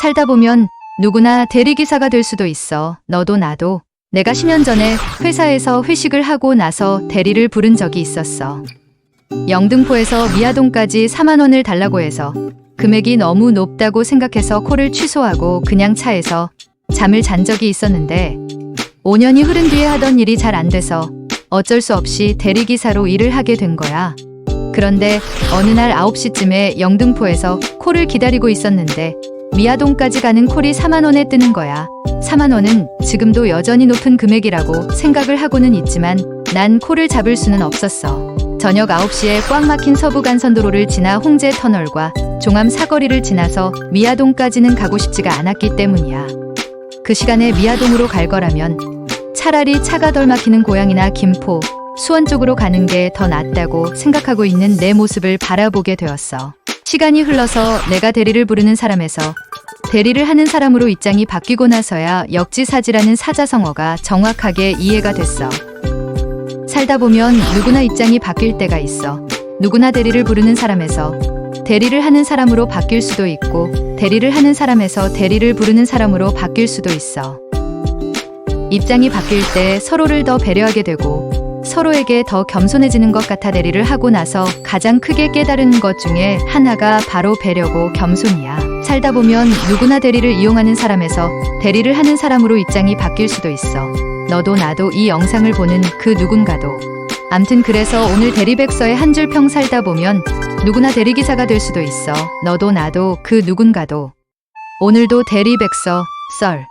살다 보면 누구나 대리기사가 될 수도 있어. 너도 나도. 내가 10년 전에 회사에서 회식을 하고 나서 대리를 부른 적이 있었어. 영등포에서 미아동까지 4만 원을 달라고 해서 금액이 너무 높다고 생각해서 콜을 취소하고 그냥 차에서 잠을 잔 적이 있었는데 5년이 흐른 뒤에 하던 일이 잘 안 돼서 어쩔 수 없이 대리기사로 일을 하게 된 거야. 그런데 어느 날 9시쯤에 영등포에서 콜을 기다리고 있었는데 미아동까지 가는 콜이 4만 원에 뜨는 거야. 4만 원은 지금도 여전히 높은 금액이라고 생각을 하고는 있지만 난 콜을 잡을 수는 없었어. 저녁 9시에 꽉 막힌 서부간선도로를 지나 홍제 터널과 종암 사거리를 지나서 미아동까지는 가고 싶지가 않았기 때문이야. 그 시간에 미아동으로 갈 거라면 차라리 차가 덜 막히는 고양이나 김포, 수원 쪽으로 가는 게 더 낫다고 생각하고 있는 내 모습을 바라보게 되었어. 시간이 흘러서 내가 대리를 부르는 사람에서 대리를 하는 사람으로 입장이 바뀌고 나서야 역지사지라는 사자성어가 정확하게 이해가 됐어. 살다 보면 누구나 입장이 바뀔 때가 있어. 누구나 대리를 부르는 사람에서 대리를 하는 사람으로 바뀔 수도 있고 대리를 하는 사람에서 대리를 부르는 사람으로 바뀔 수도 있어. 입장이 바뀔 때 서로를 더 배려하게 되고 서로에게 더 겸손해지는 것 같아 대리를 하고 나서 가장 크게 깨달은 것 중에 하나가 바로 배려고 겸손이야. 살다 보면 누구나 대리를 이용하는 사람에서 대리를 하는 사람으로 입장이 바뀔 수도 있어. 너도 나도 이 영상을 보는 그 누군가도. 암튼 그래서 오늘 대리백서의 한 줄 평 살다 보면 누구나 대리기사가 될 수도 있어. 너도 나도 그 누군가도. 오늘도 대리백서 썰.